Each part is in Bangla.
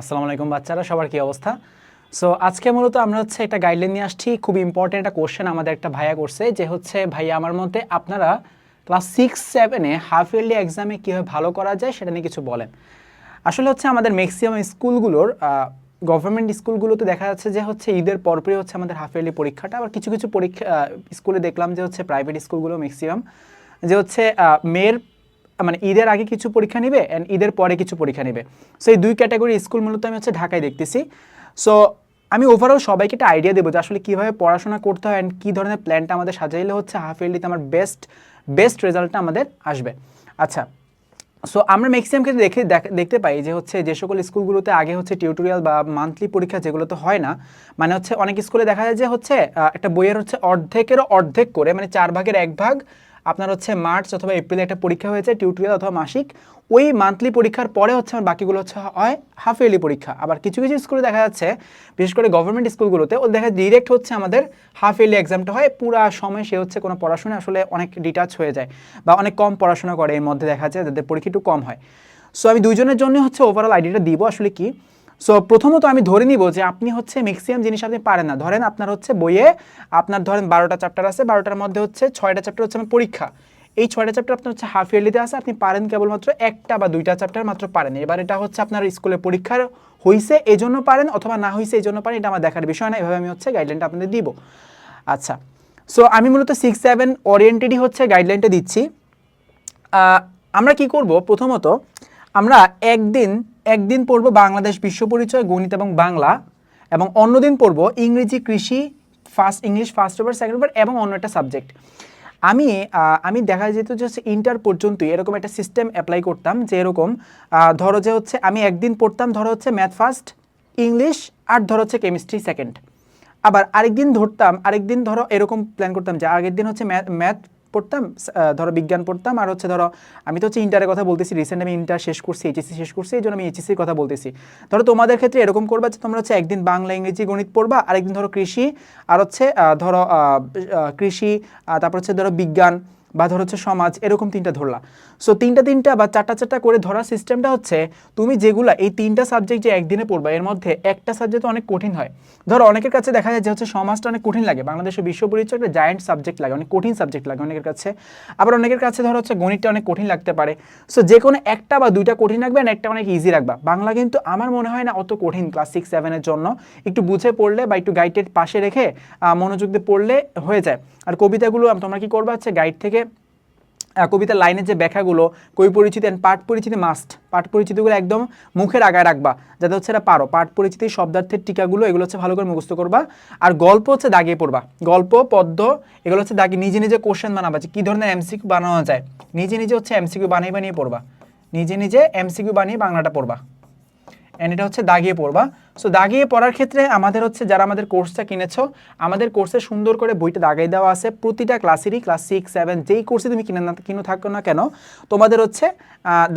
আসসালামু আলাইকুম বাচ্চারা, সবার কি অবস্থা? সো আজকে মূলত আমরা হচ্ছে একটা গাইডলাইন নিয়ে আসছি, খুব ইম্পর্টেন্ট একটা কোশ্চেন আমাদের একটা ভাইয়া করছে, যে হচ্ছে, ভাইয়া, আমার মতে আপনারা ক্লাস সিক্স সেভেনে হাফ ইয়ারলি এক্সামে কীভাবে ভালো করা যায় সেটা নিয়ে কিছু বলেন। আসলে হচ্ছে আমাদের ম্যাক্সিমাম স্কুলগুলোর গভর্নমেন্ট স্কুলগুলোতে দেখা যাচ্ছে যে হচ্ছে ঈদের পরপরই হচ্ছে আমাদের হাফ ইয়ারলি পরীক্ষাটা, আবার কিছু কিছু পরীক্ষা স্কুলে দেখলাম যে হচ্ছে প্রাইভেট স্কুলগুলো ম্যাক্সিমাম যে হচ্ছে মেয়ের মানে ঈদের আগে কিছু পরীক্ষা নেবে অ্যান্ড ঈদের পরে কিছু পরীক্ষা নেবে। সো এই দুই ক্যাটাগরি স্কুল মূলত আমি হচ্ছে ঢাকায় দেখতেছি। সো আমি ওভারঅল সবাইকে একটা আইডিয়া দেবো যে আসলে কীভাবে পড়াশোনা করতে হয় অ্যান্ড কী ধরনের প্ল্যানটা আমাদের সাজাইলে হচ্ছে হাফ ইয়ারলিতে আমার বেস্ট বেস্ট রেজাল্টটা আমাদের আসবে। আচ্ছা সো আমরা ম্যাক্সিমাম ক্ষেত্রে দেখে দেখতে পাই যে হচ্ছে যে সকল স্কুলগুলোতে আগে হচ্ছে টিউটোরিয়াল বা মান্থলি পরীক্ষা যেগুলো তো হয় না মানে হচ্ছে অনেক স্কুলে দেখা যায় যে হচ্ছে একটা বইয়ের হচ্ছে অর্ধেকেরও অর্ধেক করে মানে চার ভাগের এক ভাগ আপনার হচ্ছে মার্চ অথবা এপ্রিলে একটা পরীক্ষা হয়েছে টিউটোরিয়াল অথবা মাসিক। ওই মান্থলি পরীক্ষার পরে হচ্ছে আমার বাকিগুলো হচ্ছে হয় হাফ ইয়ারলি পরীক্ষা। আবার কিছু কিছু স্কুলে দেখা যাচ্ছে, বিশেষ করে গভর্নমেন্ট স্কুলগুলোতে ও দেখা ডিরেক্ট হচ্ছে আমাদের হাফ ইয়ারলি এক্সামটা হয়, পুরা সময় সে হচ্ছে কোনো পড়াশোনা আসলে অনেক ডিটাচ হয়ে যায় বা অনেক কম পড়াশোনা করে। এর মধ্যে দেখা যায় যাদের পরীক্ষা একটু কম হয়। সো আমি দুইজনের জন্য হচ্ছে ওভারঅল আইডিয়াটা দিব। আসলে কি? সো প্রথমত আমি ধরে নিব যে আপনি হচ্ছে ম্যাক্সিমাম জিনিস আপনি পারেন না। ধরেন আপনার হচ্ছে বইয়ে আপনার ধরেন বারোটা চ্যাপ্টার আছে, বারোটার মধ্যে হচ্ছে ছয়টা চ্যাপ্টার হচ্ছে আমার পরীক্ষা। এই ছয়টা চ্যাপ্টার আপনার হচ্ছে হাফ ইয়ারলিতে আছে, আপনি পারেন কেবলমাত্র একটা বা দুইটা চ্যাপ্টার মাত্র পারেন। এবার এটা হচ্ছে আপনার স্কুলে পরীক্ষার হয়েছে এই জন্য পারেন, অথবা না হয়েছে এই জন্য পারেন, এটা আমার দেখার বিষয় না, এভাবে আমি হচ্ছে গাইডলাইনটা আপনাদের দিব। আচ্ছা সো আমি মূলত সিক্স সেভেন ওরিয়েন্টেডই হচ্ছে গাইডলাইনটা দিচ্ছি। আমরা কি করব? প্রথমত আমরা একদিন একদিন পড়ব বাংলাদেশ বিশ্ব পরিচয়, গণিত এবং বাংলা, এবং অন্যদিন পড়ব ইংরেজি, কৃষি first English first paper second paper এবং অন্য একটা সাবজেক্ট আমি আমি দেখা যেত যে ইন্টার পর্যন্তই এরকম একটা সিস্টেম অ্যাপ্লাই করতাম যে এরকম ধরো যে হচ্ছে আমি একদিন পড়তাম ধরো হচ্ছে ম্যাথ ফার্স্ট ইংলিশ আর ধরো হচ্ছে কেমিস্ট্রি সেকেন্ড আবার আরেকদিন ধরতাম, আরেকদিন ধরো এরকম প্ল্যান করতাম যে আগের দিন হচ্ছে ম্যাথ পড়তাম ধরো বিজ্ঞান পড়তাম আর হচ্ছে ধরো আমি তো হচ্ছে ইন্টারের কথা বলতেছি রিসেন্ট আমি ইন্টার শেষ করছি এইচএসসি শেষ করছি এই জন্য আমি এইচএসসির কথা বলতেছি। ধরো তোমাদের ক্ষেত্রে এরকম করবা যে তোমরা হচ্ছে একদিন বাংলা, ইংরেজি গণিত পড়বা, আরেকদিন ধরো কৃষি, আর হচ্ছে ধরো কৃষি তারপর হচ্ছে ধরো বিজ্ঞান বা ধর হচ্ছে সমাজ, এরকম তিনটা ধরলা। সো তিনটা তিনটা বা চারটা চারটা করে ধরার সিস্টেমটা হচ্ছে, তুমি যেগুলা এই তিনটা সাবজেক্ট যে একদিনে পড়বা, এর মধ্যে একটা সাবজেক্ট অনেক কঠিন হয়। ধরো অনেকের কাছে দেখা যায় যে হচ্ছে সমাজটা অনেক কঠিন লাগে বাংলাদেশের বিশ্ব পরিচয় একটা জায়েন্ট সাবজেক্ট লাগে, অনেক কঠিন সাবজেক্ট লাগে অনেকের কাছে। আবার অনেকের কাছে ধরো হচ্ছে গণিতটা অনেক কঠিন লাগতে পারে। সো যে কোনো একটা বা দুইটা কঠিন রাখবে আর একটা অনেক ইজি রাখবা। বাংলা কিন্তু আমার মনে হয় না অত কঠিন ক্লাস সিক্স সেভেনের জন্য। একটু বুঝে পড়লে বা একটু গাইডের পাশে রেখে মনোযোগ দিয়ে পড়লে হয়ে যায়। আর কবিতাগুলো তোমরা কি করবা হচ্ছে গাইড থেকে কবিতার লাইনের যে ব্যাখ্যাগুলো কই পরিচিতি অ্যান্ড পাঠ পরিচিতি মাস্ট পাঠ পরিচিতিগুলো একদম মুখের আগায় রাখবা, যাতে হচ্ছে এটা পারো। পাঠ পরিচিতি, শব্দার্থের টিকাগুলো, এগুলো হচ্ছে ভালো করে মুখস্থ করবা। আর গল্প হচ্ছে দাগিয়ে পড়বা। গল্প, পদ্য, এগুলো হচ্ছে দাগি নিজে নিজে কোশ্চেন বানাবা যে কী ধরনের এমসিকিউ বানানো যায়। নিজে নিজে হচ্ছে এমসিকিউ বানিয়ে বানিয়ে পড়বা। নিজে নিজে এমসিকিউ বানিয়ে বাংলাটা পড়বা। অ্যান্ড এটা হচ্ছে দাগিয়ে পড়বা। সো দাগিয়ে পড়ার ক্ষেত্রে আমাদের হচ্ছে যারা আমাদের কোর্সটা কিনেছো, আমাদের কোর্সে সুন্দর করে বইটা দাগাই দেওয়া আছে। প্রতিটা ক্লাসেরই ক্লাস সিক্স সেভেন যেই কোর্সে তুমি কিনে না, কিনে থাকো না কেন, তোমাদের হচ্ছে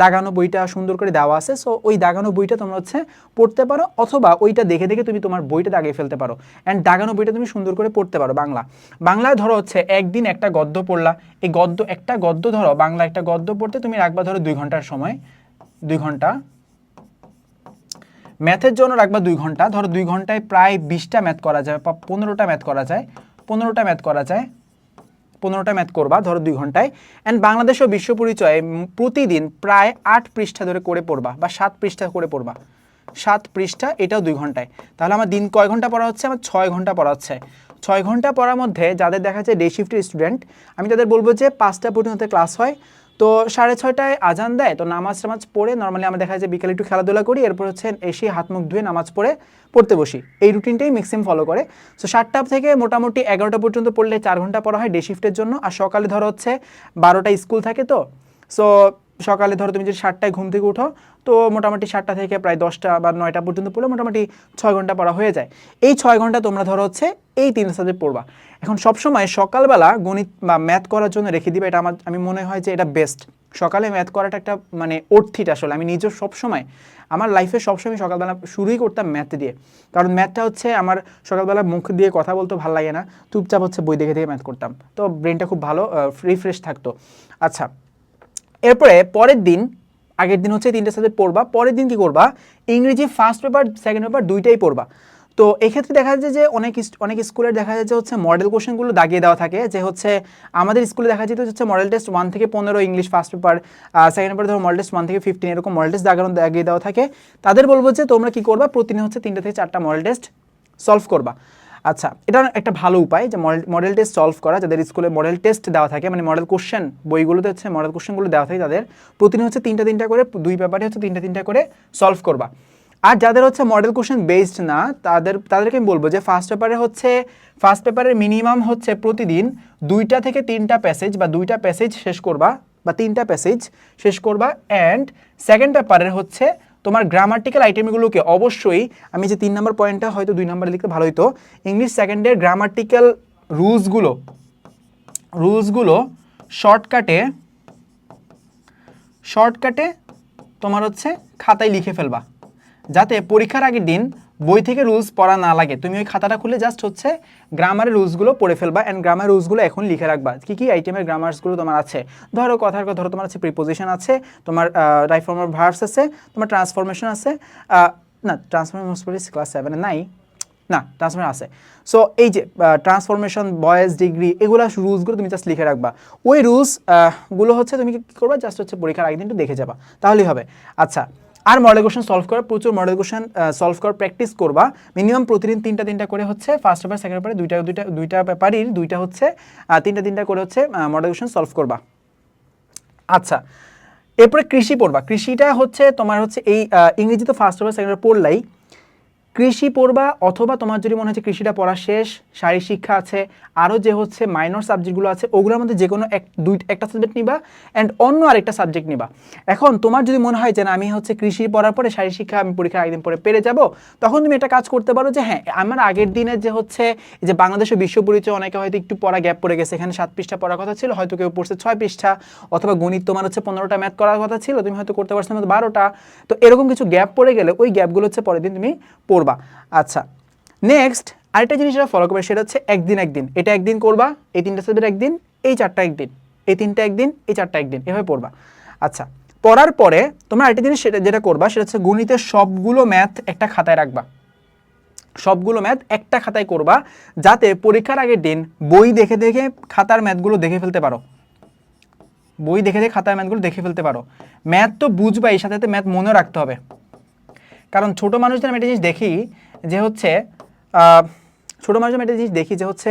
দাগানো বইটা সুন্দর করে দেওয়া আছে। সো ওই দাগানো বইটা তোমরা হচ্ছে পড়তে পারো, অথবা ওইটা দেখে দেখে তুমি তোমার বইটা দাগিয়ে ফেলতে পারো। অ্যান্ড দাগানো বইটা তুমি সুন্দর করে পড়তে পারো বাংলা। বাংলায় ধরো হচ্ছে, একদিন একটা গদ্য পড়লা। এই গদ্য, একটা গদ্য ধরো বাংলা একটা গদ্য পড়তে তুমি রাখবা ধরো দুই ঘণ্টার সময়, দুই ঘণ্টা। ম্যাথের জন্য রাখবা দুই ঘণ্টা। ধরো দুই ঘন্টায় প্রায় বিশটা ম্যাথ করা যায় বা পনেরোটা ম্যাথ করা যায়। পনেরোটা ম্যাথ করা যায়। পনেরোটা ম্যাথ করবা ধরো দুই ঘন্টায়। অ্যান্ড বাংলাদেশ ও বিশ্ব পরিচয়ে প্রতিদিন প্রায় আট পৃষ্ঠা ধরে করে পড়বা বা সাত পৃষ্ঠা করে পড়বা। সাত পৃষ্ঠা, এটাও দুই ঘন্টায়। তাহলে আমার দিন কয় ঘণ্টা পড়া হচ্ছে? আমার ছয় ঘণ্টা পড়া হচ্ছে। ছয় ঘণ্টা পড়ার মধ্যে যাদের দেখা যায় ডে শিফটের স্টুডেন্ট আমি তাদের বলব যে পাঁচটা পর্যন্ত ক্লাস হয়। তো সাড়ে ছয়টায় আজান দেয়, তো নামাজ টামাজ পড়ে নর্মালি আমরা দেখা যায় বিকালে একটু খেলাধুলা করি, এরপর হচ্ছে এসে হাত মুখ ধুয়ে নামাজ পড়ে, পড়তে বসি। এই রুটিনটাই ম্যাক্সিমাম ফলো করে। সো সাতটা থেকে মোটামুটি এগারোটা পর্যন্ত পড়লে চার ঘণ্টা পড়া হয় ডে শিফটের জন্য। আর সকালে ধরো হচ্ছে বারোটা স্কুল থাকে তো। সো সকালে ধরো তুমি যদি সাতটায় ঘুম থেকে উঠো, তো মোটামুটি সাতটা থেকে প্রায় দশটা বা নয়টা পর্যন্ত পড়লে মোটামুটি ছয় ঘণ্টা পড়া হয়ে যায়। এই ছয় ঘণ্টা তোমরা ধরো হচ্ছে এই তিন সাবজেক্ট পড়বা। এখন সবসময় সকালবেলা গণিত বা ম্যাথ করার জন্য রেখে দিবে, এটা আমার, আমি মনে হয় যে এটা বেস্ট সকালে ম্যাথ করাটা একটা মানে অর্থিট আসলে, আমি নিজের সবসময়, আমার লাইফে সবসময় সকালবেলা শুরুই করতাম ম্যাথ দিয়ে। কারণ ম্যাথটা হচ্ছে আমার সকালবেলা মুখ দিয়ে কথা বলতে ভালো লাগে না, চুপচাপ হচ্ছে বই দেখে দেখে ম্যাথ করতাম। তো ব্রেনটা খুব ভালো রিফ্রেশ থাকতো। আচ্ছা এরপরে পরের দিন, আগের দিন হচ্ছে তিনটা সাবজেক্ট পড়বা, পরের দিন কি করবা? ইংরেজি ফার্স্ট পেপার সেকেন্ড পেপার দুইটাই পড়বা। তো এক্ষেত্রে দেখা যায় যে অনেক অনেক স্কুলের দেখা যায় যে হচ্ছে মডেল কোশ্চেনগুলো দাগিয়ে দেওয়া থাকে, যে হচ্ছে আমাদের স্কুলে দেখা যেত হচ্ছে মডেল টেস্ট ওয়ান থেকে পনেরো English first paper second paper ধরো মডেল টেস্ট ওয়ান থেকে ফিফটিন এরকম মডেল টেস্ট দাগানো দাগিয়ে দেওয়া থাকে। তাদের বলব যে তোমরা কি করবা? প্রতিদিন হচ্ছে তিনটা থেকে চারটা মডেল টেস্ট সলভ করবা। আচ্ছা এটা একটা ভালো উপায় যে মডেল টেস্ট সলভ করা, যাদের স্কুলে মডেল টেস্ট দেওয়া থাকে মানে মডেল কোশ্চেন বইগুলোতে হচ্ছে মডেল কোশ্চেনগুলো দেওয়া থাকে, তাদের প্রতিদিন হচ্ছে তিনটা তিনটা করে, দুই পেপারে হচ্ছে তিনটা তিনটা করে সলভ করবা। আর যাদের হচ্ছে মডেল কোশ্চেন বেসড না, তাদের, তাদেরকে আমি বলব যে ফার্স্ট পেপারে হচ্ছে ফার্স্ট পেপারের মিনিমাম হচ্ছে প্রতিদিন দুইটা থেকে তিনটা প্যাসেজ বা দুইটা প্যাসেজ শেষ করবা বা তিনটা প্যাসেজ শেষ করবা অ্যান্ড সেকেন্ড পেপারের হচ্ছে তোমার গ্রামাটিক্যাল আইটেমগুলোকে অবশ্যই, আমি যে তিন নম্বর পয়েন্টটা হয়তো দুই নম্বরে লিখতে ভালো হতো ইংলিশ সেকেন্ডের গ্রামাটিক্যাল রুলসগুলো রুলসগুলো শর্টকাটে শর্টকাটে তোমার হচ্ছে খাতায় লিখে ফেলবা। যাতে পরীক্ষার আগের দিন বই থেকে রুলস পড়া না লাগে। তুমি ওই খাতাটা খুলে জাস্ট হচ্ছে গ্রামারের রুলসগুলো পড়ে ফেলবা অ্যান্ড গ্রামার রুলসগুলো এখন লিখে রাখবা। কি কি আইটেমের গ্রামার্সগুলো তোমার আছে? ধরো কথার কথা, ধরো তোমার আছে প্রিপোজিশন আছে, তোমার রাইফর্মার ভার্বস আছে, তোমার ট্রান্সফরমেশন আছে না ট্রান্সফরমেশন ক্লাস সেভেনে নাই। না ট্রান্সফরমেশন আছে। সো এই যে ট্রান্সফরমেশন বয়েস ডিগ্রি এগুলো রুলসগুলো তুমি জাস্ট লিখে রাখবা। ওই রুলসগুলো হচ্ছে তুমি কি করবা? জাস্ট হচ্ছে পরীক্ষার আগের দিন একটু দেখে যাবা। তাহলেই হবে। আচ্ছা আর মডেল কোশ্চেন সলভ করা প্রচুর মডেল কোশ্চেন সলভ করার প্র্যাকটিস করবা। মিনিমাম প্রতিদিন তিনটা তিনটা করে হচ্ছে ফার্স্ট পেপার সেকেন্ড পেপারে দুইটা দুইটা দুইটা পেপারই দুইটা হচ্ছে তিনটা তিনটা করে হচ্ছে মডেল কোশ্চেন সলভ করবা। আচ্ছা এরপরে কৃষি পড়বা। কৃষিটা হচ্ছে তোমার হচ্ছে এই ইংরেজি তো ফার্স্ট পেপার সেকেন্ড পেপার পড়লাই কৃষি পড়বা অথবা তোমার যদি মনে হচ্ছে কৃষিটা পড়া শেষ শারীর শিক্ষা আছে আরও যে হচ্ছে মাইনর সাবজেক্টগুলো আছে, ওগুলোর মধ্যে যে কোনো এক, দুই, একটা সাবজেক্ট নিবা অ্যান্ড অন্য আরেকটা সাবজেক্ট নিবা। এখন তোমার যদি মনে হয় যে না, আমি হচ্ছে কৃষি পড়ার পরে শারীর শিক্ষা আমি পরীক্ষার একদিন পরে পেরে যাব, তখন তুমি একটা কাজ করতে পারো যে হ্যাঁ আমার আগের দিনের যে হচ্ছে যে বাংলাদেশের বিশ্ব পরিচয় অনেকে হয়তো একটু পড়া গ্যাপ পড়ে গেছে, এখানে সাত পৃষ্ঠা পড়ার কথা ছিল, হয়তো কেউ পড়ছে ছয় পৃষ্ঠা অথবা গণিত তোমার হচ্ছে পনেরোটা ম্যাথ করার কথা ছিল, তুমি হয়তো করতে পারছ না বারোটা। তো এরকম কিছু গ্যাপ পড়ে গেলে ওই গ্যাপগুলো হচ্ছে পরের দিন তুমি পড়বা আচ্ছা নেক্সট আরেকটা জিনিস যেটা ফলো করবে সেটা হচ্ছে একদিন একদিন। এটা একদিন করবা, এই তিনটা সাবজেক্ট একদিন, এই চারটা একদিন। এই তিনটা একদিন, এই চারটা একদিন। এভাবে পড়বা। আচ্ছা পড়ার পরে তোমরা আরেকটা জিনিস সেটা যেটা করবা সেটা হচ্ছে গণিতের সবগুলো ম্যাথ একটা খাতায় রাখবা। সবগুলো ম্যাথ একটা খাতায় করবা যাতে পরীক্ষার আগের দিন বই দেখে দেখে খাতার ম্যাথগুলো দেখে ফেলতে পারো। বই দেখে দেখে খাতার ম্যাথগুলো দেখে ফেলতে পারো। ম্যাথ তো বুঝবা এই সাথে ম্যাথ মনে রাখতে হবে। কারণ ছোট মানুষদের আমি একটা জিনিস দেখি যে হচ্ছে ছোট মানুষদের আমি একটা জিনিস দেখি যে হচ্ছে,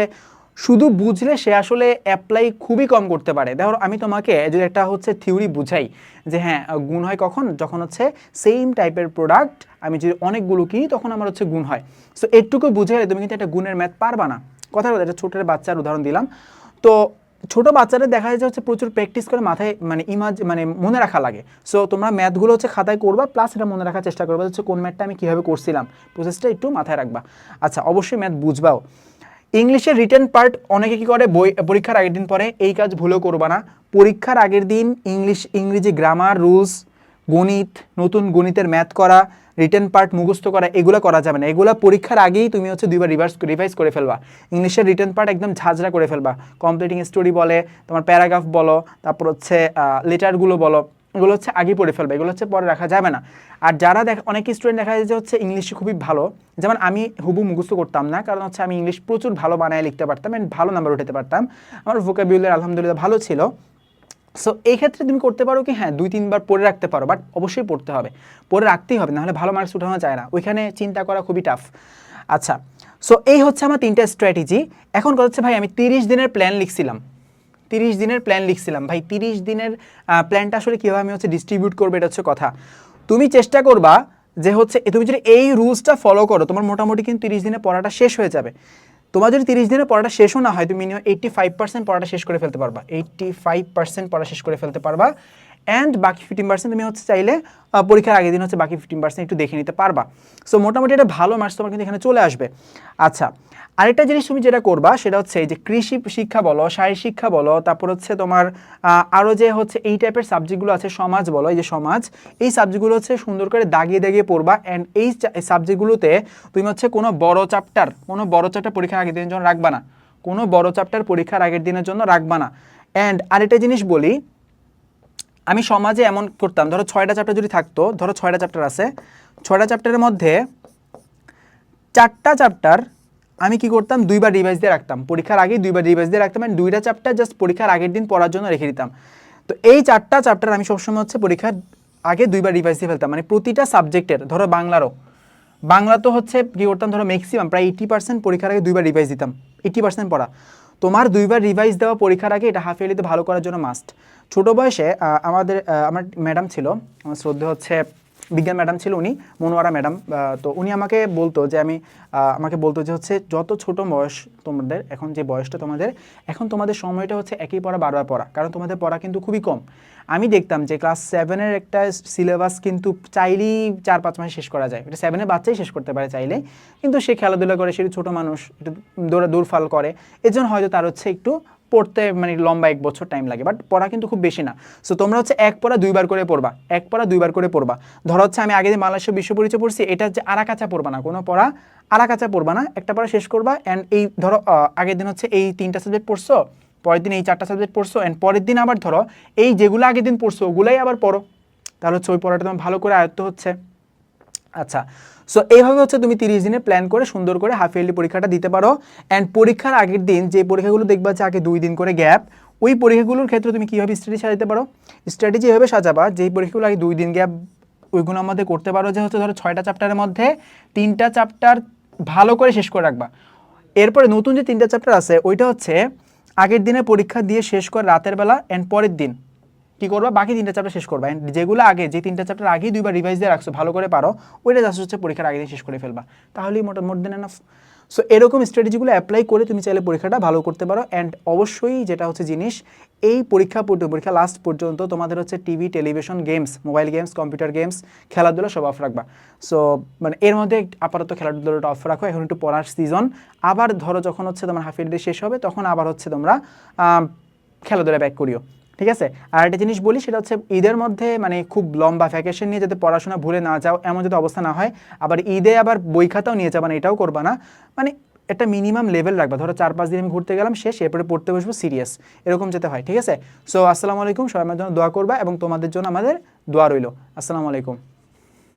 শুধু বুঝলে সে আসলে অ্যাপ্লাই খুবই কম করতে পারে। দেখো, আমি তোমাকে যদি একটা হচ্ছে থিওরি বুঝাই যে হ্যাঁ গুণ হয় কখন? যখন হচ্ছে সেম টাইপের প্রোডাক্ট আমি যদি অনেকগুলো কিনি, তখন আমার হচ্ছে গুণ হয়। সো এটুকু বুঝে গেলে তুমি কিন্তু একটা গুণের ম্যাথ পারবা না। কথা কথা একটা ছোটের বাচ্চার উদাহরণ দিলাম। তো ছোট বাচ্চাদের দেখা যায় হচ্ছে প্রচুর প্র্যাকটিস করে মাথায় মানে ইমাজ মানে মনে রাখা লাগে। সো তোমরা ম্যাথগুলো হচ্ছে খাতায় করবা প্লাস এটা মনে রাখার চেষ্টা করবা হচ্ছে কোন ম্যাথটা আমি কীভাবে করছিলাম। প্রসেসটা একটু মাথায় রাখবা। আচ্ছা অবশ্যই ম্যাথ বুঝবাও। ইংলিশের রিটেন পার্ট অনেকে কি করে? বই, পরীক্ষার আগের দিন পরে এই কাজ ভুলেও করবা না। পরীক্ষার আগের দিন ইংলিশ ইংরেজি গ্রামার রুলস গণিত, নতুন গণিতের ম্যাথ করা রিটেন পার্ট মুখস্থ করা, এগুলো করা যাবে না। এগুলো পরীক্ষার আগেই তুমি হচ্ছে দুইবার রিভার্স রিভাইজ করে ফেলবা। ইংলিশের রিটার্ন পার্ট একদম ঝাঁঝরা করে ফেলবা। কমপ্লিটিং স্টোরি বলে, তোমার প্যারাগ্রাফ বলো, তারপর হচ্ছে লেটারগুলো বলো, এগুলো হচ্ছে আগে পড়ে ফেলবে। এগুলো হচ্ছে পরে রাখা যাবে না। আর যারা দেখ, অনেক স্টুডেন্ট দেখা যায় যে হচ্ছে ইংলিশে খুবই ভালো। যেমন আমি হুবু মুখস্থ করতাম না, কারণ হচ্ছে আমি ইংলিশ প্রচুর ভালো বানায় লিখতে পারতাম and ভালো নাম্বার উঠাতে পারতাম। আমার ভোকাবিউলার আলহামদুলিল্লাহ ভালো ছিল। সো এই ক্ষেত্রে তুমি করতে পারো কি? হ্যাঁ দুই, তিনবার পড়ে রাখতে পারো বাট অবশ্যই পড়তে হবে। পড়ে রাখতেই হবে, নাহলে ভালো মার্কস উঠানো যায় না। ওইখানে চিন্তা করা খুবই টাফ আচ্ছা সো এই হচ্ছে আমার তিনটা স্ট্র্যাটেজি এখন কথা হচ্ছে, ভাই, আমি তিরিশ দিনের প্ল্যান লিখছিলাম। তিরিশ দিনের প্ল্যান লিখছিলাম। ভাই, তিরিশ দিনের প্ল্যানটা আসলে কীভাবে আমি হচ্ছে ডিস্ট্রিবিউট করব, এটা হচ্ছে কথা। তুমি চেষ্টা করবা যে হচ্ছে তুমি যদি এই রুলসটা ফলো করো, তোমার মোটামুটি কিন্তু তিরিশ দিনে পড়াটা শেষ হয়ে যাবে। তোমার যদি তিরিশ দিনে পড়াটা শেষও না হয়, তুমি মিনিমাম এইট্টি ফাইভ পার্সেন্ট পড়াটা শেষ করে ফেলতে পারবা। এইট্টি ফাইভ পার্সেন্ট পড়া শেষ করে ফেলতে পারবা। অ্যান্ড বাকি ফিফটিন পার্সেন্ট তুমি হচ্ছে চাইলে পরীক্ষার আগের দিন হচ্ছে বাকি ফিফটিন পার্সেন্ট একটু দেখে নিতে পারবা। সো মোটামুটি একটা ভালো মার্কস তোমার কিন্তু এখানে চলে আসবে। আচ্ছা আরেকটা জিনিস তুমি যেটা করবা, সেটা হচ্ছে এই যে কৃষি শিক্ষা বলো শারীর শিক্ষা বলো, তারপর হচ্ছে তোমার আরও যে হচ্ছে এই টাইপের সাবজেক্টগুলো আছে, সমাজ বলো, এই যে সমাজ, এই সাবজেক্টগুলো হচ্ছে সুন্দর করে দাগিয়ে দাগিয়ে পড়বা। অ্যান্ড এই সাবজেক্টগুলোতে তুমি হচ্ছে কোনো বড় চ্যাপ্টার কোনো বড় চ্যাপ্টার পরীক্ষার আগের দিনের জন্য রাখবা না। কোনো বড় চ্যাপ্টার পরীক্ষার আগের দিনের জন্য রাখবা না। অ্যান্ড আরেকটা জিনিস বলি আমি সমাজে এমন করতাম, ধরো ছয়টা চ্যাপ্টার যদি থাকতো, ধরো ছয়টা চ্যাপ্টার আছে, ছয়টা চ্যাপ্টারের মধ্যে চারটা চ্যাপ্টার আমি কি করতাম, দুইবার রিভাইজ দিয়ে রাখতাম। পরীক্ষার আগেই দুইবার রিভাইজ দিয়ে রাখতাম and দুইটা চ্যাপ্টার জাস্ট পরীক্ষার আগের দিন পড়ার জন্য রেখে দিতাম। তো এই চারটা চ্যাপ্টার আমি সবসময় হচ্ছে পরীক্ষার আগে দুইবার রিভাইজ দিয়ে ফেলতাম। মানে প্রতিটা সাবজেক্টের ধরো বাংলারও। বাংলা তো হচ্ছে কি করতাম, ধরো ম্যাক্সিমাম প্রায় এইটি পার্সেন্ট পরীক্ষার আগে দুইবার রিভাইজ দিতাম। এইটি পার্সেন্ট পড়া। তোমার দুইবার রিভাইজ দেওয়া পরীক্ষার আগে এটা হাফ ইয়ারলিতে ভালো করার জন্য মাস্ট ছোট বয়সে আমাদের আমার ম্যাডাম ছিল আমার শ্রদ্ধে হচ্ছে বিজ্ঞান ম্যাডাম ছিল উনি, মনোয়ারা ম্যাডাম তো উনি আমাকে বলতো যে আমি আমাকে বলতো যে হচ্ছে যত ছোট বয়স তোমাদের, এখন যে বয়সটা তোমাদের, এখন তোমাদের সময়টা হচ্ছে একই পড়া বারবার পড়া, কারণ তোমাদের পড়া কিন্তু খুবই কম। আমি দেখতাম যে ক্লাস সেভেনের একটা সিলেবাস কিন্তু চাইলেই চার পাঁচ মাসে শেষ করা যায়, এটা সেভেনের বাচ্চাই শেষ করতে পারে চাইলে, কিন্তু সে খেলাধুলা করে, সে ছোট মানুষ, একটু দৌড়া দূরফাল করে, এর জন্য হয়তো তার হচ্ছে একটু পড়তে মানে লম্বা এক বছর টাইম লাগে বাট পড়া কিন্তু খুব বেশি না। সো তোমরা হচ্ছে এক পড়া দুইবার করে পড়বা, এক পড়া দুইবার করে পড়বা। ধরো হচ্ছে আমি আগে দিন বাংলাদেশের বিশ্ব পরিচয় পড়ছি, এটা হচ্ছে আরাকাচা পড়বা না, কোনো পড়া আরাকাচা পড়বা না। একটা পড়া শেষ করবা অ্যান্ড এই ধরো আগের দিন হচ্ছে এই তিনটা সাবজেক্ট পড়ছো, পরের দিন এই চারটা সাবজেক্ট পড়ছো অ্যান্ড পরের দিন আবার ধরো এই যেগুলো আগের দিন পড়ছো, ওগুলাই আবার পড়ো। তাহলে হচ্ছে ওই পড়াটা তোমার ভালো করে আয়ত্ত হচ্ছে। আচ্ছা সো এইভাবে হচ্ছে তুমি তিরিশ দিনে প্ল্যান করে, সুন্দর করে হাফ ইয়ারলি পরীক্ষাটা দিতে পারো। অ্যান্ড পরীক্ষার আগের দিন যে পরীক্ষাগুলো দেখবা যে আগে দুই দিন করে গ্যাপ ওই পরীক্ষাগুলোর ক্ষেত্রে তুমি কীভাবে স্ট্র্যাটেজি সাজাতে পারো? স্ট্র্যাটেজি এভাবে সাজাবা, যেই পরীক্ষাগুলো আগে দুই দিন গ্যাপ ওইগুলো আমাদের করতে পারো যে হচ্ছে ধরো ছয়টা চ্যাপ্টারের মধ্যে তিনটা চ্যাপ্টার ভালো করে শেষ করে রাখবা। এরপরে নতুন যে তিনটা চ্যাপ্টার আছে, ওইটা হচ্ছে আগের দিনে পরীক্ষা দিয়ে শেষ করে রাতের বেলা অ্যান্ড পরের দিন। কি করবা? বাকি তিনটা চ্যাপ্টার শেষ করবা। And যেগুলো আগে, যে তিনটা চ্যাপ্টার আগেই দুইবার রিভাইজ দিয়ে রাখছো, ভালো করে পারো, ওইটা জাস্ট হচ্ছে পরীক্ষার আগে শেষ করে ফেলবা। তাহলেই মোটা মোর দেন এনাফ সো এরকম স্ট্র্যাটেজিগুলো অ্যাপ্লাই করে তুমি চাইলে পরীক্ষাটা ভালো করতে পারো। অ্যান্ড অবশ্যই যেটা হচ্ছে জিনিস, এই পরীক্ষা পর্যন্ত, পরীক্ষা লাস্ট পর্যন্ত তোমাদের হচ্ছে TV television games mobile games computer games খেলাধুলা সব অফ রাখবা। সো মানে এর মধ্যে আপাতত খেলাধুলাটা অফ রাখো। এখন একটু পড়ার সিজন আবার ধরো যখন হচ্ছে তোমার হাফ ইয়ারলি শেষ হবে, তখন আবার হচ্ছে তোমরা খেলাধুলা ব্যাক করিও। ঠিক আছে? আর একটা জিনিস বলি, সেটা হচ্ছে ঈদের মধ্যে মানে খুব লম্বা ভ্যাকেশন নিয়ে যাতে পড়াশোনা ভুলে না যাও, এমন যদি অবস্থা না হয়, আবার ঈদে আবার বই খাতাও নিয়ে যাবা না, এটাও করবা না। মানে একটা মিনিমাম লেভেল রাখবা। ধরো চার পাঁচ দিন আমি ঘুরতে গেলাম, শেষ, এরপরে পড়তে বসবো সিরিয়াস এরকম যেতে হয়, ঠিক আছে? সো আসসালামু আলাইকুম, সবাই আমার জন্য দোয়া করবা এবং তোমাদের জন্য আমাদের দোয়া রইল। আসসালামু আলাইকুম।